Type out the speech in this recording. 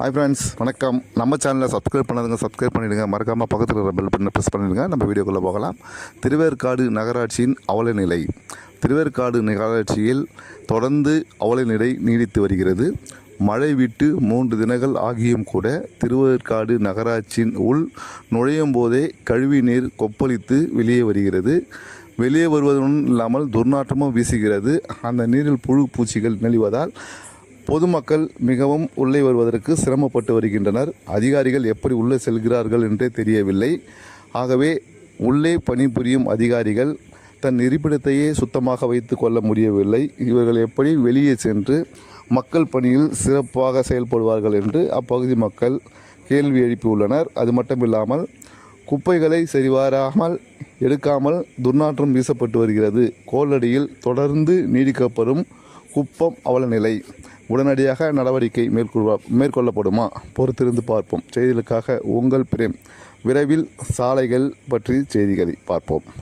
Hi friends வணக்கம். நம்ம சேனலை சப்ஸ்கிரைப் பண்ணாதுங்க சப்ஸ்கிரைப் பண்ணிடுங்க. மறக்காமல் பக்கத்தில் இருக்கிற பெல் பட்டனை ப்ரெஸ் பண்ணிவிடுங்க நம்ம வீடியோக்குள்ளே போகலாம். திருவேற்காடு நகராட்சியின் அவல நிலை திருவேற்காடு நகராட்சியில் தொடர்ந்து அவல நிலை நீடித்து வருகிறது. மழை விட்டு மூன்று தினங்கள் ஆகியும் கூட திருவேற்காடு நகராட்சியின் உள் நுழையும் போதே கழிவு நீர் கொப்பளித்து வெளியே வருகிறது. வெளியே வருவதுடன் இல்லாமல் துர்நாற்றமும் வீசுகிறது. அந்த நீரில் புழு பூச்சிகள் நெளிவதால் பொதுமக்கள் மிகவும் உள்ளே வருவதற்கு சிரமப்பட்டு வருகின்றனர். அதிகாரிகள் எப்படி உள்ளே செல்கிறார்கள் என்றே தெரியவில்லை. ஆகவே உள்ளே பணிபுரியும் அதிகாரிகள் தன் இருப்பிடத்தையே சுத்தமாக வைத்து கொள்ள முடியவில்லை. இவர்கள் எப்படி வெளியே சென்று மக்கள் பணியில் சிறப்பாக செயல்படுவார்கள் என்று அப்பகுதி மக்கள் கேள்வி எழுப்பியுள்ளனர் அது மட்டும் இல்லாமல் குப்பைகளை சரிவாராமல் எடுக்காமல் துர்நாற்றம் வீசப்பட்டு வருகிறது. கோலடியில் தொடர்ந்து நீடிக்கப்படும் குப்பம் அவல நிலை. உடனடியாக நடவடிக்கை மேற்கொள்வா மேற்கொள்ளப்படுமா? பொறுத்திருந்து பார்ப்போம். செய்திகளுக்காக உங்கள் பிரேம். விரைவில் சாலைகள் பற்றி செய்திகளை பார்ப்போம்.